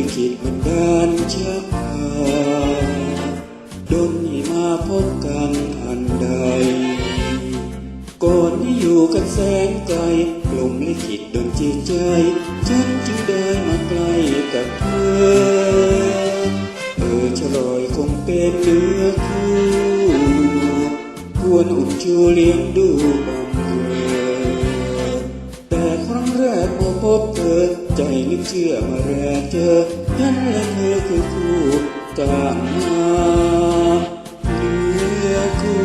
ลิขิตมันดานชักพาดนให้มาพบกันทันใด ก่อนที่อยู่กันแสนไกลกลมลิขิตดนจิตใจ ฉันจึงได้มาใกล้กับเธอ เออฉลอยคงเป็นเนื้อคู่ควรอุ่นชูเลี้ยงดูบำ ใจนึกเชื่อมาแรกเจอฉันและเธอคือคู่ต่างมาเนื้อคู่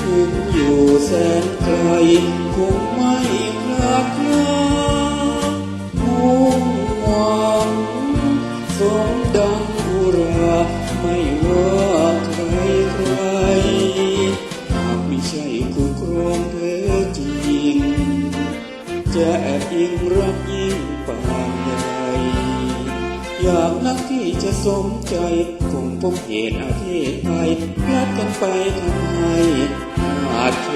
ถึงอยู่แสนไกลคงไม่คลาดคลามุ่งหวังสมดังอุราไม่ว่าใครใครหากไม่ใช่คู่ครองแท้จริง จะแอบยิงรักยิ่งปานใดอยากนักที่จะสมใจ คงพบเหตุอาเพศภัยพลัดกันไปทำให้ขาดค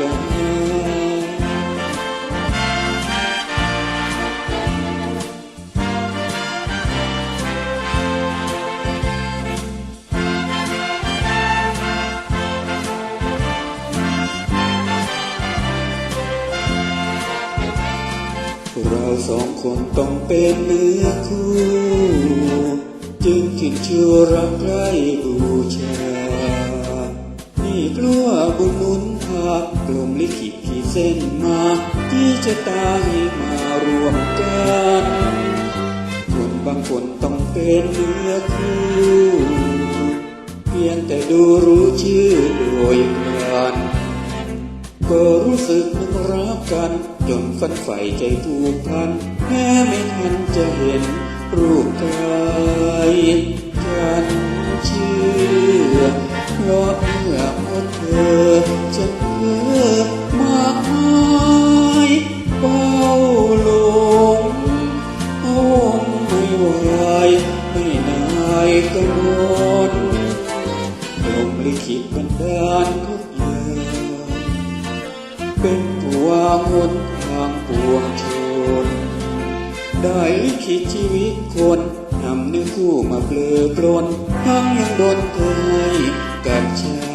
เราสองคนต้องเป็นเนื้อคู่ จึงคิดชื่อรักใครบูชา นี่กลัวบุญหนุนพากลมลิขิตขีดเส้นมา ที่จะตายมารวมกันคนบางคนต้องเป็นเนื้อคู่ เพียงแต่ดูรู้ชื่อโดยพลันก็รู้สึกนึกรั กัน จนฝันใฝ่ใจผูกพันแม้ไม่ทันจะเห็นรูปกายฉันเชื่อเพราะเมื่อพบเธอฉันเพ้อมากมายเฝ้าลงพงไม่ไหวไม่นายกระนนลมลิขิตบันดาลทุก เป็นผัวางนทางปวงชน ได้ลิขิตชีวิตคนนำเนื้อคู่มาเปลือปลนทั้งยังโดนเคยกับชา